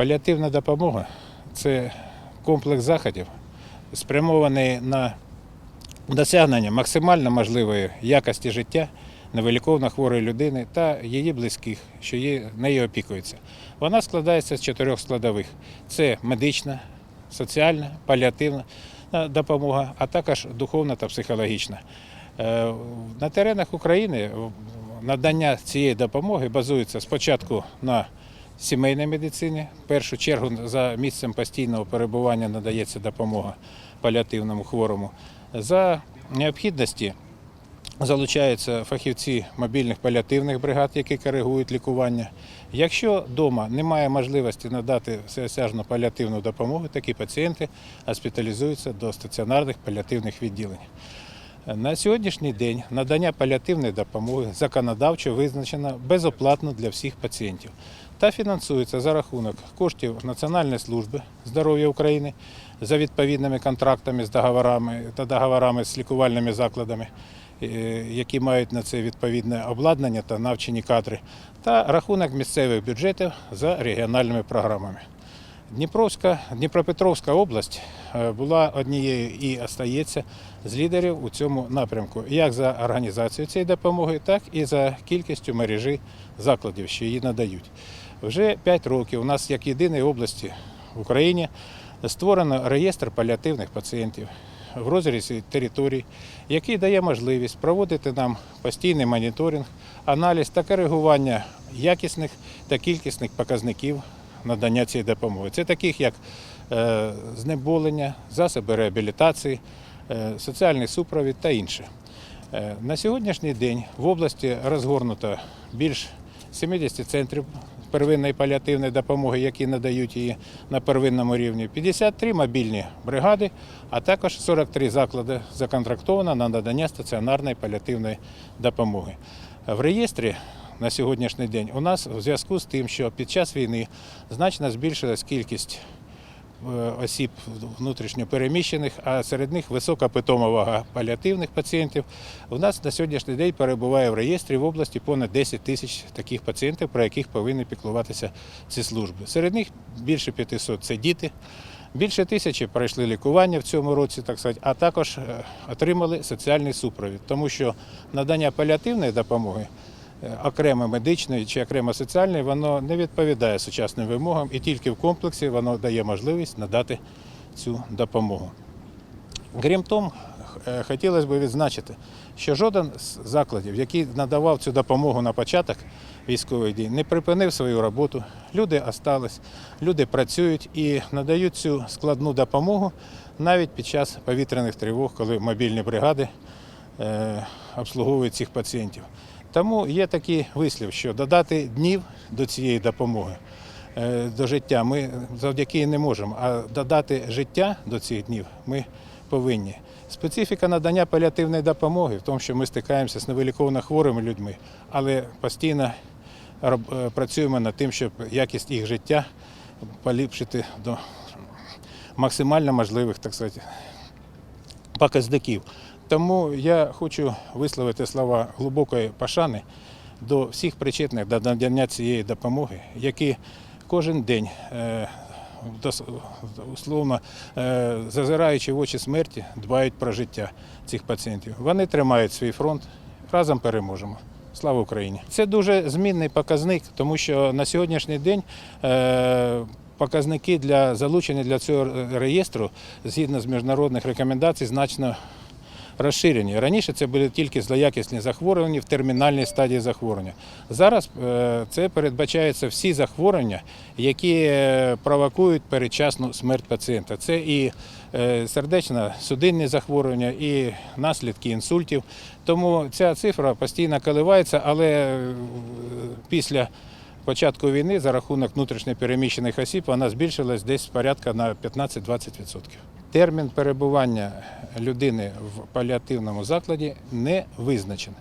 Паліативна допомога це комплекс заходів, спрямований на досягнення максимально можливої якості життя невиліковно хворої людини та її близьких, що її, нею опікуються. Вона складається з чотирьох складових: це медична, соціальна, паліативна е, допомога, а також духовна та психологічна. Е, На теренах України надання цієї допомоги базується спочатку на сімейній медицині. В першу чергу за місцем постійного перебування надається допомога паліативному хворому. За необхідності залучаються фахівці мобільних паліативних бригад, які коригують лікування. Якщо вдома немає можливості надати всеосяжну паліативну допомогу, такі пацієнти госпіталізуються до стаціонарних паліативних відділень. На сьогоднішній день надання паліативної допомоги законодавчо визначено безоплатно для всіх пацієнтів та фінансується за рахунок коштів Національної служби здоров'я України за відповідними контрактами з договорами та договорами з лікувальними закладами, е, які мають на це відповідне обладнання та навчені кадри, та рахунок місцевих бюджетів за регіональними програмами. Дніпровська, Дніпропетровська область е, була однією і остається з лідерів у цьому напрямку, як за організацією цієї допомоги, так і за кількістю мережі закладів, що її надають. Вже 5 років у нас, як єдиної області в Україні, створено реєстр паліативних пацієнтів в розрізі територій, який дає можливість проводити нам постійний моніторинг, аналіз та коригування якісних та кількісних показників надання цієї допомоги. Це таких як е, знеболення, засоби реабілітації, е, соціальний супровід та інше. Е, На сьогоднішній день в області розгорнуто більш 70 центрів первинної паліативної допомоги, які надають її на первинному рівні, 53 мобільні бригади, а також 43 заклади законтрактовано на надання стаціонарної паліативної допомоги. В реєстрі на сьогоднішній день у нас в зв'язку з тим, що під час війни значно збільшилась кількість е, осіб внутрішньо переміщених, а серед них висока питома вага паліативних пацієнтів. У нас на сьогоднішній день перебуває в реєстрі в області понад 10 тисяч таких пацієнтів, про яких повинні піклуватися ці служби. Серед них більше 500 – це діти. Більше тисячі пройшли лікування в цьому році, так сказати, а також е, отримали соціальний супровід, тому що надання паліативної допомоги окремо медичної чи окремо соціальної, воно не відповідає сучасним вимогам і тільки в комплексі воно дає можливість надати цю допомогу. Крім того, е, хотілося б відзначити, що жоден з закладів, який надавав цю допомогу на початок військових дій, не припинив свою роботу. Люди остались, люди працюють і надають цю складну допомогу навіть під час повітряних тривог, коли мобільні бригади е, обслуговують цих пацієнтів. Тому є такий вислів, що додати днів до цієї допомоги е, до життя ми завдяки не можемо, а додати життя до цих днів ми повинні. Специфіка надання паліативної допомоги в тому, що ми стикаємося з невиліковно хворими людьми, але постійно е, працюємо над тим, щоб якість їх життя поліпшити до максимально можливих, так сказати, показників. Тому я хочу висловити слова глибокої пошани до всіх причетних до надання цієї допомоги, які кожен день, е, условно е, зазираючи в очі смерті, дбають про життя цих пацієнтів. Вони тримають свій фронт. Разом переможемо. Слава Україні! Це дуже змінний показник, тому що на сьогоднішній день е, показники для залучення для цього реєстру згідно з міжнародних рекомендацій значно розширені. Раніше це були тільки злоякісні захворювання в термінальній стадії захворювання. Зараз е, це передбачаються всі захворювання, які е, провокують передчасну смерть пацієнта. Це і е, сердечно-судинні захворювання, і наслідки інсультів. Тому ця цифра постійно коливається, але після початку війни за рахунок внутрішньо переміщених осіб вона збільшилась десь порядка на 15-20%. Термін перебування людини в паліативному закладі не визначений.